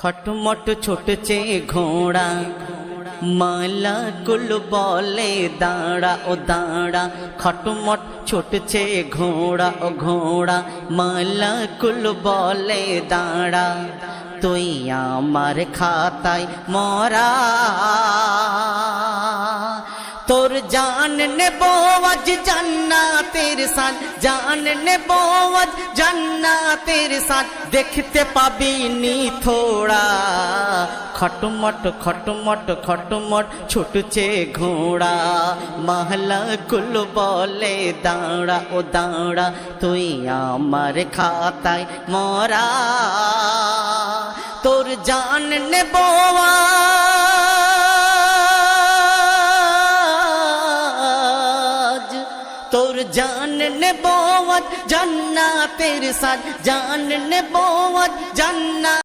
খটমট ছোটছে ঘোড়া মালা কুল বলে দাঁড়া ও দাঁড়া খটমট ছোটছে ঘোড়া ও ঘোড়া মালা কুল বলে দাঁড়া তুই আমার খাতায় মরা তোর জান নেব আজ জান্নাতের সাথ জান নেব আজ জান্নাতের সাথ দেখতে পাবি নি থোড়া। খটমট খটমট খটমট ছুটছে ঘোড়া। মহলা কুল বলে দাঁড়া, ও দাঁড়া, তুই আমার খাতায় মরা। তোর জান নেব তোর জান নেব আজ জান্নাতের সাথ জান নেব আজ জান্নাত